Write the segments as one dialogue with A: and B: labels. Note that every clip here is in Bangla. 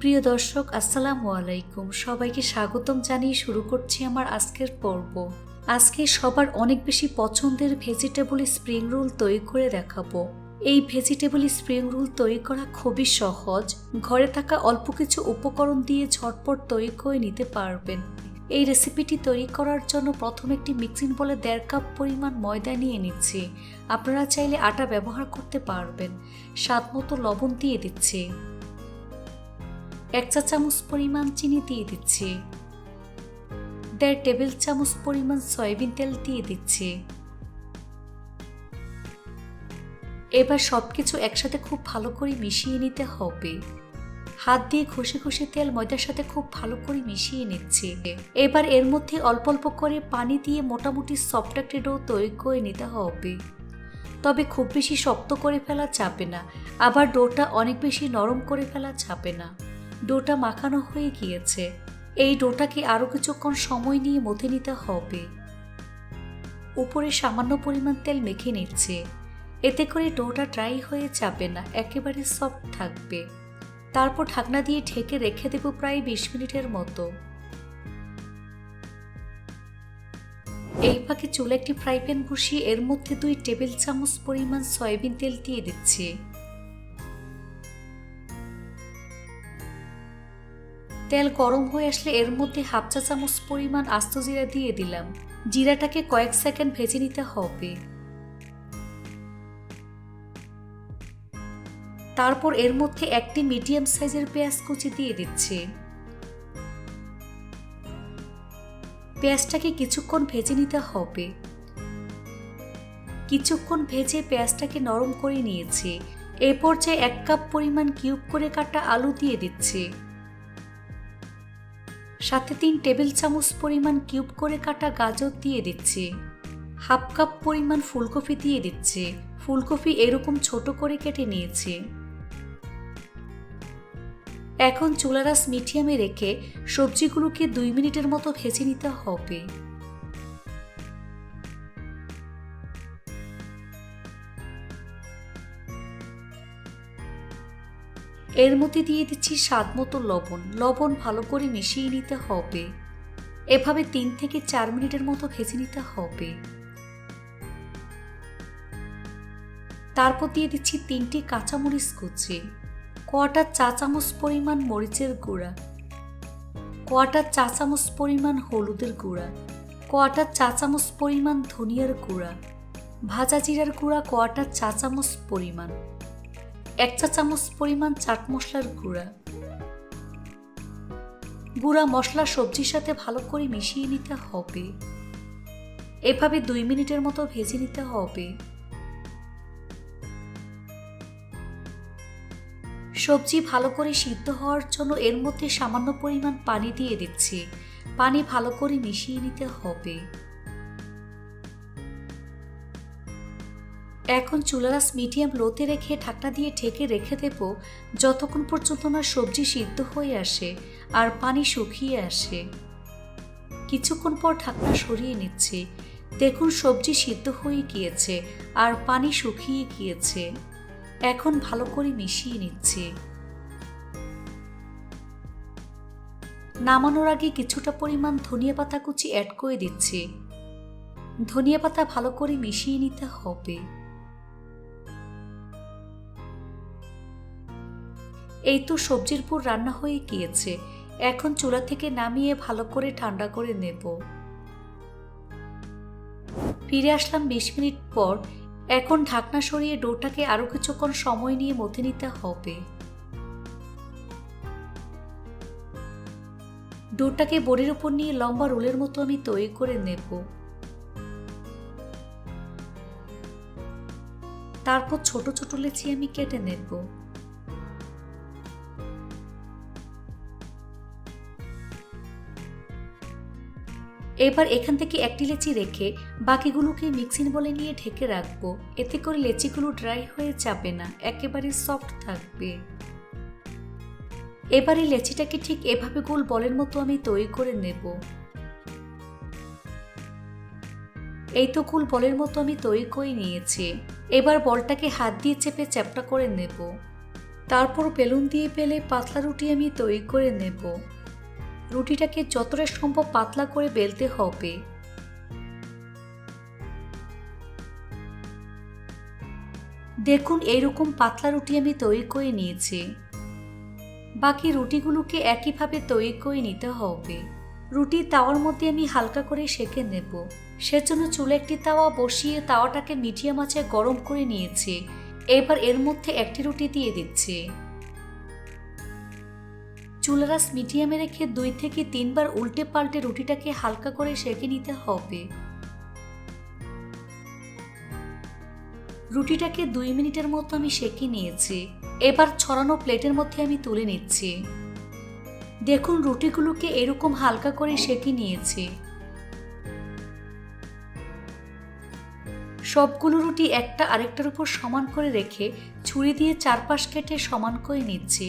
A: প্রিয় দর্শক, আসসালামু আলাইকুম। সবাইকে স্বাগতম জানিয়ে শুরু করছি আমার আজকের পর্ব। আজকে সবার অনেক বেশি পছন্দের ভেজিটেবল স্প্রিং রোল তৈরি করে দেখাবো। এই ভেজিটেবল স্প্রিং রোল তৈরি করা খুবই সহজ। ঘরে থাকা অল্প কিছু উপকরণ দিয়ে ঝটপট তৈরি করে নিতে পারবেন। এই রেসিপিটি তৈরি করার জন্য প্রথমে একটি মিক্সিং বলে দেড় কাপ পরিমাণ ময়দা নিয়ে নিচ্ছি। আপনারা চাইলে আটা ব্যবহার করতে পারবেন। স্বাদ মতো লবণ দিয়ে দিচ্ছি। এক চা চামচ পরিমাণ চিনি দিয়ে দিচ্ছি। দেড় টেবিল চামচ পরিমাণ সয়াবিন তেল দিয়ে দিচ্ছি। এবার সব কিছু একসাথে খুব ভালো করে মিশিয়ে নিতে হবে। হাত দিয়ে ঘষে ঘষে তেল ময়দার সাথে খুব ভালো করে মিশিয়ে নিচ্ছে। এবার এর মধ্যে অল্প অল্প করে পানি দিয়ে মোটামুটি সফট একটা ডো তৈরি করে নিতে হবে। তবে খুব বেশি শক্ত করে ফেলা যাবে না। আবার ডোটা অনেক বেশি নরম করে ফেলা যাবে না। ডোটা মাখানো হয়ে গিয়েছে। এই ডোটাকে আরও কিছুক্ষণ সময় নিয়ে মথে নিতে হবে। উপরে সামান্য পরিমাণ তেল মেখে নিচ্ছে। এতে করে ডোটা ড্রাই হয়ে যাবে না, একেবারে সফট থাকবে। তারপর ঢাকনা দিয়ে ঢেকে রেখে দেব প্রায় বিশ মিনিটের মতো। এই ফাঁকে চুলে একটি ফ্রাই প্যান বসিয়ে এর মধ্যে দুই টেবিল চামচ পরিমাণ সয়াবিন তেল দিয়ে দিচ্ছি। তেল গরম হয়ে আসলে এর মধ্যে হাফ চা চামচ পরিমাণ আস্ত জিরা দিয়ে দিলাম। জিরাটাকে কয়েক সেকেন্ড ভেজে নিতে হবে। তারপর এর মধ্যে একটি মিডিয়াম সাইজের পেঁয়াজ কুচি দিয়ে দিচ্ছি। পেঁয়াজটাকে কিছুক্ষণ ভেজে নিতে হবে। কিছুক্ষণ ভেজে পেঁয়াজটাকে নরম করে নিয়েছি। এ পর্যায়ে এক কাপ পরিমাণ কিউব করে কাটা আলু দিয়ে দিচ্ছি। সাথে তিন টেবিল চামচ পরিমাণ কিউব করে কাটা গাজর দিয়ে দিচ্ছি। হাফ কাপ পরিমাণ ফুলকপি দিয়ে দিচ্ছি। ফুলকপি এরকম ছোট করে কেটে নিয়েছি। এখন চুলারাস মিডিয়ামে রেখে সবজিগুলোকে দুই মিনিটের মতো ভেজে নিতে হবে। এর মধ্যে দিয়ে দিচ্ছি স্বাদ মতো লবণ। লবণ ভালো করে মিশিয়ে নিতে হবে। এভাবে তিন থেকে চার মিনিটের মতো ভেজে নিতে হবে। তারপর দিয়ে দিচ্ছি তিনটি কাঁচামরিচ কুচি কোয়াটার চা চামচ পরিমাণ মরিচের গুঁড়া কোয়াটার চা চামচ পরিমাণ হলুদের গুঁড়া কোয়াটার চা চামচ পরিমাণ ধনিয়ার গুঁড়া, ভাজা জিরার গুঁড়া কোয়াটার চা চামচ পরিমাণ। এক চা চামচ পরিমাণ চাট মশলার গুঁড়া। গুঁড়া মশলা সবজির সাথে ভালো করে মিশিয়ে নিতে হবে। এভাবে দুই মিনিটের মতো ভেজে নিতে হবে। সবজি ভালো করে সিদ্ধ হওয়ার জন্য এর মধ্যে সামান্য পরিমাণ পানি দিয়ে দিচ্ছি। পানি ভালো করে মিশিয়ে নিতে হবে। এখন চুলারাস মিডিয়াম লোতে রেখে ঢাকনা দিয়ে ঢেকে রেখে দেব, যতক্ষণ পর্যন্ত না সবজি সিদ্ধ হয়ে আসে আর পানি শুকিয়ে আসে। কিছুক্ষণ পর ঢাকনা সরিয়ে নিচ্ছি। দেখুন সবজি সিদ্ধ হয়ে গিয়েছে আর পানি শুকিয়ে গিয়েছে। এখন ভালো করে মিশিয়ে নিচ্ছি। নামানোর আগে কিছুটা পরিমাণ ধনিয়া পাতা কুচি অ্যাড করে দিচ্ছি। ধনিয়া পাতা ভালো করে মিশিয়ে নিতে হবে। এই তো সবজির পুর রান্না হয়ে গিয়েছে। এখন চুলা থেকে নামিয়ে ভালো করে ঠান্ডা করে নেব। ফিরে আসলাম বিশ মিনিট পর। এখন ঢাকনা সরিয়ে ডোটাকে আরও কিছুক্ষণ সময় নিয়ে মথে নিতে হবে। ডোটাকে বড়ির উপর নিয়ে লম্বা রোলের মতো আমি তৈরি করে নেব। তারপর ছোট ছোট লেচি আমি কেটে নেব। এবার এখান থেকে একটি লেচি রেখে বাকিগুলোকে মিক্সিং বলে নিয়ে ঢেকে রাখব। এতে করে লেচিগুলো ড্রাই হয়ে যাবে না, একেবারে সফট থাকবে। এবারে লেচিটাকে ঠিক এভাবে গোল বলের মতো আমি তৈরি করে নেব। এই তো গোল বলের মতো আমি তৈরি করে নিয়েছি। এবার বলটাকে হাত দিয়ে চেপে চ্যাপটা করে নেব। তারপর বেলুন দিয়ে পেলে পাতলা রুটি আমি তৈরি করে নেব। রুটিটাকে যতটা সম্ভব পাতলা করে বেলতে হবে। দেখুন এইরকম পাতলা রুটি আমি তৈরি করে নিয়েছি। বাকি রুটিগুলোকে একইভাবে তৈরি করে নিতে হবে। রুটি তাওয়ার মধ্যে আমি হালকা করে সেঁকে নেব। সেজন্য চুলে একটি তাওয়া বসিয়ে তাওয়াটাকে মিডিয়াম আঁচে গরম করে নিয়েছি। এবার এর মধ্যে একটি রুটি দিয়ে দিচ্ছি। চুলারাস মিডিয়ামে রেখে দুই থেকে তিনবার উল্টে পাল্টে রুটিটাকে হালকা করে সেঁকে নিতে হবে। রুটিটাকে দুই মিনিটের মতো আমি সেঁকে নিয়েছি। এবার ছড়ানো প্লেটের মধ্যে আমি তুলে নিচ্ছি। দেখুন রুটিগুলোকে এরকম হালকা করে সেঁকে নিয়েছি। সবগুলো রুটি একটা আরেকটার উপর সমান করে রেখে ছুরি দিয়ে চারপাশ কেটে সমান করে নিচ্ছি।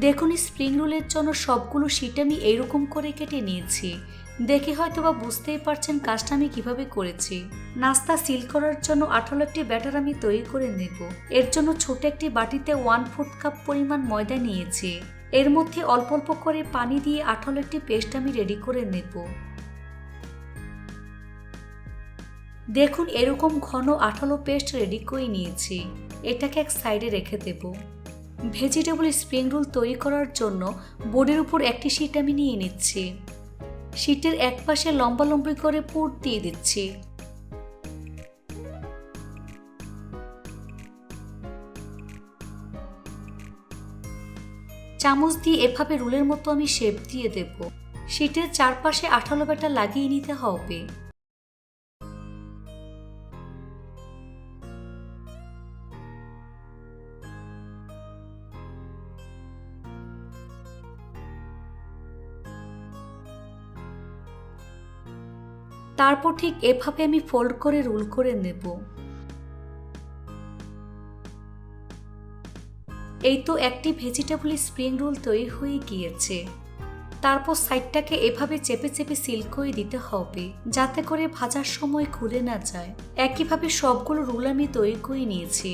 A: দেখুন স্প্রিং রোলের জন্য সবগুলো শিট আমি এইরকম করে কেটে নিয়েছি। দেখে হয়তো বা বুঝতেই পারছেন কাজটা আমি কীভাবে করেছি। নাস্তা সিল করার জন্য আঠালো একটি ব্যাটার আমি তৈরি করে নেব। এর জন্য ছোট একটি বাটিতে ওয়ান ফোর্থ কাপ পরিমাণ ময়দা নিয়েছি। এর মধ্যে অল্প অল্প করে পানি দিয়ে আঠালো একটি পেস্ট আমি রেডি করে নেব। দেখুন, এরকম ঘন আঠালো পেস্ট রেডি করে নিয়েছি। এটাকে এক সাইডে রেখে দেবো। ভেজিটেবল স্প্রিং রোল তৈরি করার জন্য বোর্ডের উপর একটি শিট আমি নিয়ে নিচ্ছি। শিটের এক পাশে লম্বা লম্বি করে পুর দিয়ে দিচ্ছি। চামচ দিয়ে এভাবে রুলের মতো আমি শেপ দিয়ে দেব। শিটের চারপাশে আঠালো ব্যাটা লাগিয়ে নিতে হবে। তারপর ঠিক এভাবে আমি ফোল্ড করে রোল করে নেব। এই তো একটি ভেজিটেবল স্প্রিং রোল তৈরি হয়ে গিয়েছে। তারপর সাইডটাকে এভাবে চেপে চেপে সিল করে দিতে হবে, যাতে করে ভাজার সময় খুলে না যায়। একইভাবে সবগুলো রোল আমি তৈরি করে নিয়েছি।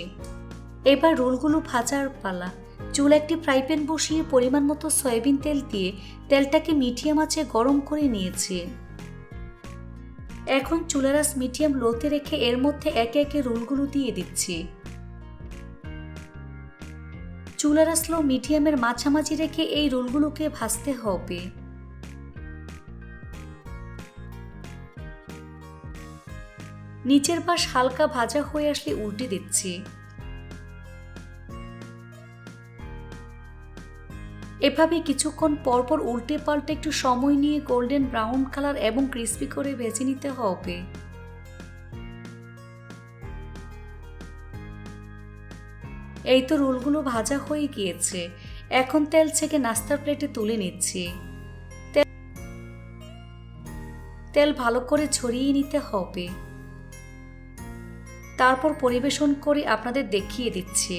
A: এবার রোলগুলো ভাজার পালা। চুল একটি ফ্রাই প্যান বসিয়ে পরিমাণ মতো সয়াবিন তেল দিয়ে তেলটাকে মিডিয়াম আঁচে গরম করে নিয়েছি। এখন চুলারাস মিডিয়াম লোতে রেখে এর মধ্যে একে একে রোলগুলো দিয়ে দিচ্ছি। চুলারাস লো মিডিয়ামের মাঝামাঝি রেখে এই রোলগুলোকে ভাজতে হবে। নিচের পাশ হালকা ভাজা হয়ে আসলে উল্টে দিচ্ছি। এভাবে কিছুক্ষণ পরপর উল্টে পাল্টে একটু সময় নিয়ে গোল্ডেন ব্রাউন কালার এবং ক্রিস্পি করে ভেজে নিতে হবে। এই তো রোলগুলো ভাজা হয়ে গিয়েছে। এখন তেল থেকে নাস্তার প্লেটে তুলে নিচ্ছি। তেল ভালো করে ছড়িয়ে নিতে হবে। তারপর পরিবেশন করে আপনাদের দেখিয়ে দিচ্ছি।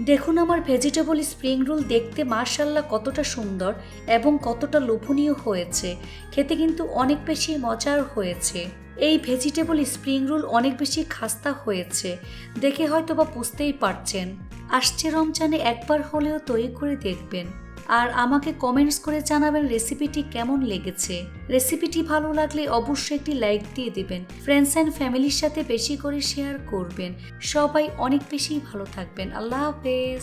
A: দেখুন আমার ভেজিটেবল স্প্রিং রোল দেখতে মার্শাল্লা কতটা সুন্দর এবং কতটা লোভনীয় হয়েছে। খেতে কিন্তু অনেক বেশি মজার হয়েছে। এই ভেজিটেবল স্প্রিং রোল অনেক বেশি খাস্তা হয়েছে। দেখে হয়তো বা বুঝতেই পারছেন। আসছে রমজানে একবার হলেও তৈরি করে দেখবেন। আর আমাকে কমেন্টস করে জানাবেন রেসিপিটি কেমন লেগেছে। রেসিপিটি ভালো লাগলে অবশ্যই একটি লাইক দিয়ে দিবেন। ফ্রেন্ডস অ্যান্ড ফ্যামিলির সাথে বেশি করে শেয়ার করবেন। সবাই অনেক বেশি ভালো থাকবেন। আল্লাহ হাফেজ।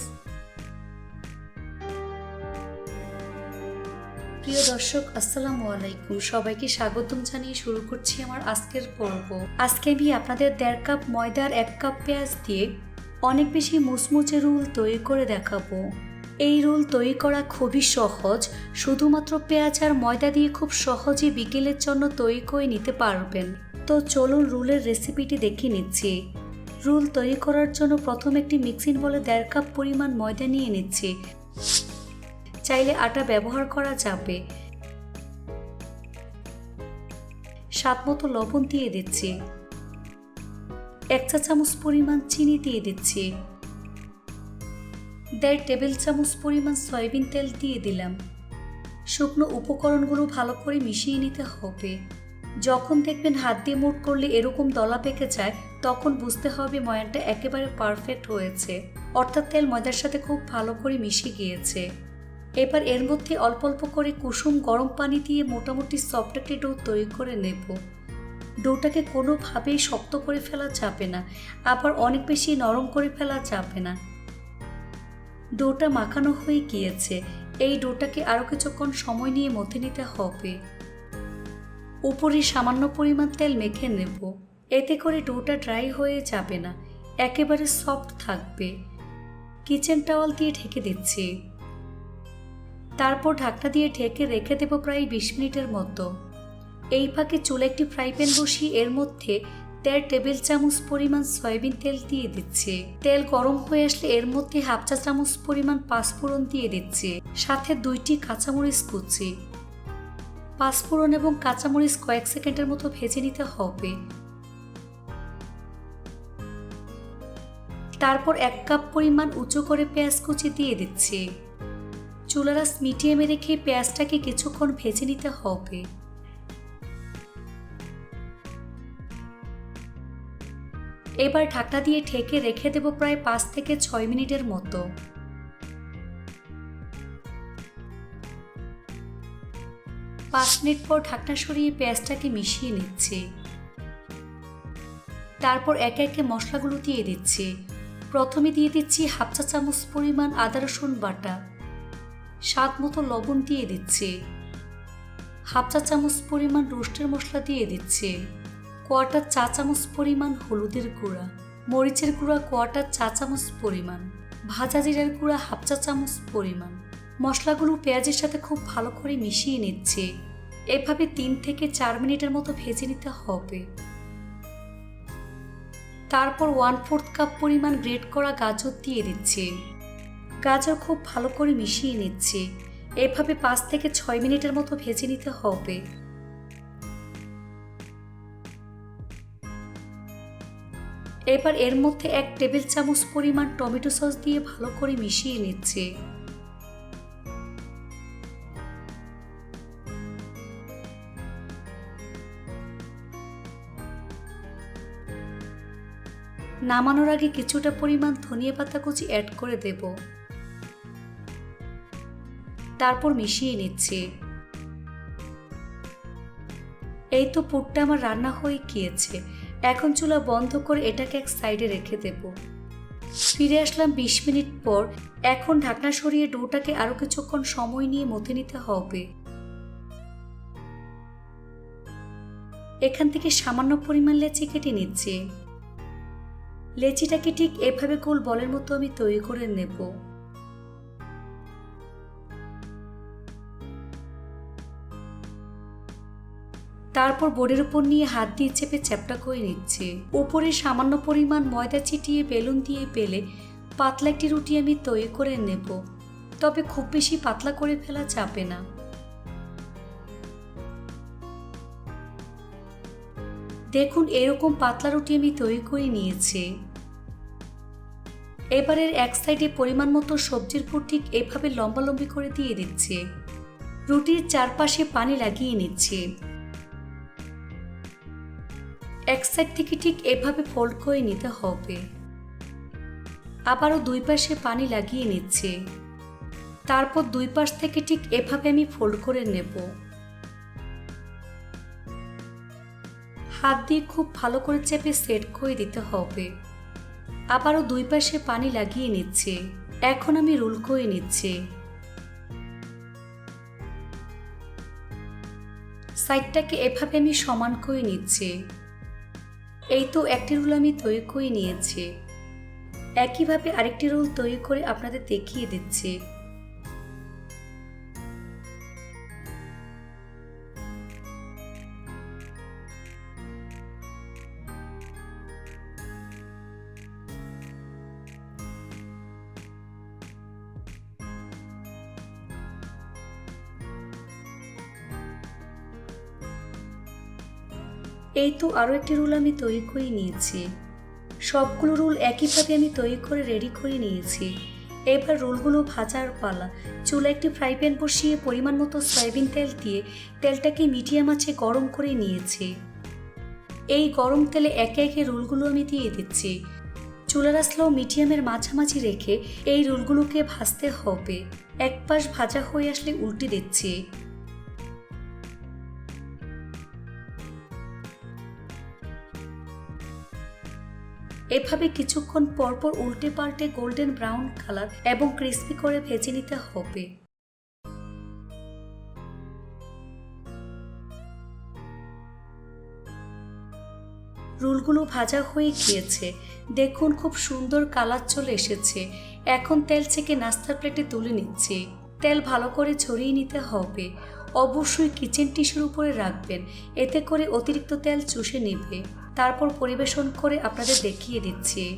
A: প্রিয় দর্শক, আসসালামু আলাইকুম। সবাইকে স্বাগতম জানিয়ে শুরু করছি আমার আজকের পর্ব। আজকে আমি আপনাদের দেড় কাপ ময়দার এক কাপ পেঁয়াজ দিয়ে অনেক বেশি মুচমুচে রুল তৈরি করে দেখাবো। এই রোল তৈরি করা খুবই সহজ, শুধুমাত্র পেঁয়াজ আর ময়দা দিয়ে খুব সহজে বিকেলের জন্য তৈরি করে নিতে পারবেন। তো চলুন রুলের রেসিপিটি দেখে নিচ্ছি। রোল তৈরি করার জন্য প্রথম একটি মিক্সিং বলে দেড় কাপ পরিমাণ ময়দা নিয়ে নিচ্ছি। চাইলে আটা ব্যবহার করা যাবে। স্বাদ মতো লবণ দিয়ে দিচ্ছি। এক চা চামচ পরিমাণ চিনি দিয়ে দিচ্ছি। দেড় টেবিল চামচ পরিমাণ সয়াবিন তেল দিয়ে দিলাম। শুকনো উপকরণগুলো ভালো করে মিশিয়ে নিতে হবে। যখন দেখবেন হাত দিয়ে মুট করলে এরকম দলা পেকে যায়, তখন বুঝতে হবে ময়ানটা একেবারে পারফেক্ট হয়েছে। অর্থাৎ তেল ময়দার সাথে খুব ভালো করে মিশে গিয়েছে। এবার এর মধ্যে অল্প অল্প করে কুসুম গরম পানি দিয়ে মোটামুটি সফট একটি ডো তৈরি করে নেব। ডোটাকে কোনোভাবেই শক্ত করে ফেলা যাবে না, আবার অনেক বেশি নরম করে ফেলা যাবে না। ডোটা মাখানো হয়ে গিয়েছে। এই ডোটাকে আরও কিছুক্ষণ সময় নিয়ে মথে নিতে হবে। উপরে সামান্য পরিমাণ তেল মেখে নেব। এতে করে ডোটা ড্রাই হয়ে যাবে না। একেবারে সফট থাকবে। কিচেন টাওয়াল দিয়ে ঢেকে দিচ্ছি। তারপর ঢাকনা দিয়ে ঢেকে রেখে দেবো প্রায় বিশ মিনিটের মতো। এই ফাঁকে চুলে একটি ফ্রাই প্যান বসিয়ে এর মধ্যে দেড় টেবিল চামচ পরিমাণ সয়াবিন তেল দিয়ে দিচ্ছে। তেল গরম হয়ে আসলে এর মধ্যে হাফ চা চামচ পরিমাণ পাঁচফোড়ন দিয়ে দিচ্ছে, সাথে দুইটি কাঁচামরিচ কুচি। পাঁচফোড়ন এবং কাঁচামরিচ কয়েক সেকেন্ডের মতো ভেজে নিতে হবে। তারপর এক কাপ পরিমাণ উঁচু করে পেঁয়াজ কুচি দিয়ে দিচ্ছি। চুলারাস মিডিয়ামে রেখে পেঁয়াজটাকে কিছুক্ষণ ভেজে নিতে হবে। এবার ঢাকনা দিয়ে ঠেকে রেখে দেব প্রায় পাঁচ থেকে ছয় মিনিটের মতো। পাঁচ মিনিট পর ঢাকনা সরিয়ে পেঁয়াজটাকে মিশিয়ে নিচ্ছে। তারপর একে একে মশলাগুলো দিয়ে দিচ্ছে। প্রথমে দিয়ে দিচ্ছি হাফ চা চামচ পরিমাণ আদা রসুন বাটা। স্বাদ মতো লবণ দিয়ে দিচ্ছে। হাফ চা চামচ পরিমাণ রোস্টের মশলা দিয়ে দিচ্ছে। কোয়াটার চা চামচ পরিমাণ হলুদের গুঁড়া, মরিচের গুঁড়া কোয়াটার চা চামচ পরিমাণ, ভাজা জিরার গুঁড়া হাফ চা চামচ পরিমাণ। মশলাগুলো পেঁয়াজের সাথে খুব ভালো করে মিশিয়ে নিচ্ছে। এভাবে তিন থেকে চার মিনিটের মতো ভেজে নিতে হবে। তারপর ওয়ান ফোর্থ কাপ পরিমাণ গ্রেট করা গাজর দিয়ে দিচ্ছে। গাজর খুব ভালো করে মিশিয়ে নিচ্ছে। এভাবে পাঁচ থেকে ছয় মিনিটের মতো ভেজে নিতে হবে। এবার এর মধ্যে এক টেবিল চামচ পরিমাণ টমেটো সস দিয়ে ভালো করে মিশিয়ে নিচ্ছে। নামানোর আগে কিছুটা পরিমাণ ধনিয়া পাতা কুচি অ্যাড করে দেব। তারপর মিশিয়ে নিচ্ছে। এই তো পুরটা আমার রান্না হয়ে গিয়েছে। এখন চুলা বন্ধ করে এটাকে এক সাইডে রেখে দেব। ফিরে আসলাম বিশ মিনিট পর, এখন ঢাকনা সরিয়ে ডোটাকে আরও কিছুক্ষণ সময় নিয়ে মথে নিতে হবে। এখান থেকে সামান্য পরিমাণ লেচি কেটে নিচ্ছে। লেচিটাকে ঠিক এভাবে গোল বলের মতো আমি তৈরি করে নেব। তারপর বোর্ডের উপর নিয়ে হাত দিয়ে চেপে চ্যাপটা করে নিচ্ছে। উপরে সামান্য পরিমাণ ময়দা ছিটিয়ে বেলুন দিয়ে পেলে পাতলা একটি রুটি আমি তৈরি করে নেব। তবে খুব বেশি পাতলা করে ফেলা যাবে না। দেখুন, এরকম পাতলা রুটি আমি তৈরি করে নিয়েছি। এবারের এক সাইডে পরিমাণ মতো সবজির পুর ঠিক এভাবে লম্বালম্বি করে দিয়ে দিচ্ছে। রুটির চারপাশে পানি লাগিয়ে নিচ্ছে। এক সাইড থেকে ঠিক এভাবে ফোল্ড করে নিতে হবে। আবারও দুই পাশে পানি লাগিয়ে নিচ্ছে। তারপর দুই পাশ থেকে ঠিক এভাবে আমি ফোল্ড করে নেব। হাত দিয়ে খুব ভালো করে চেপে সেট করে দিতে হবে। আবারও দুই পাশে পানি লাগিয়ে নিচ্ছে। এখন আমি রোল করে নিচ্ছি। সাইডটাকে এভাবে আমি সমান করে নিচ্ছি। এই তো একটি রুল আমি তৈরি করে নিয়েছি। একইভাবে আরেকটি রুল তৈরি করে আপনাদের দেখিয়ে দিচ্ছি। এই তো আরও একটি রুল আমি তৈরি করে নিয়েছি। সবগুলো রুল একইভাবে আমি তৈরি করে রেডি করে নিয়েছি। এবার রোলগুলো ভাজার পালা। চুলা একটি ফ্রাই প্যান বসিয়ে পরিমাণ মতো সয়াবিন তেল দিয়ে তেলটাকে মিডিয়াম আঁচে গরম করে নিয়েছি। এই গরম তেলে একে একে রোলগুলো আমি দিয়ে দিচ্ছি। চুলার আসলেও মিডিয়ামের মাঝামাঝি রেখে এই রোলগুলোকে ভাজতে হবে। এক পাশ ভাজা হয়ে আসলে উল্টে দিচ্ছি। এভাবে কিছুক্ষণ পরপর উল্টে পাল্টে গোল্ডেন ব্রাউন কালার এবং ক্রিস্পি করে ভেজে নিতে হবে। রুলগুলো ভাজা হয়ে গিয়েছে। দেখুন খুব সুন্দর কালার চলে এসেছে। এখন তেল থেকে নাস্তার প্লেটে তুলে নিচ্ছি। তেল ভালো করে ছড়িয়ে নিতে হবে। অবশ্যই কিচেন টিস্যুর উপরে রাখবেন। এতে করে অতিরিক্ত তেল চুষে নেবে। তারপর পরিবেশন করে আপনাদের দেখিয়ে দিচ্ছি।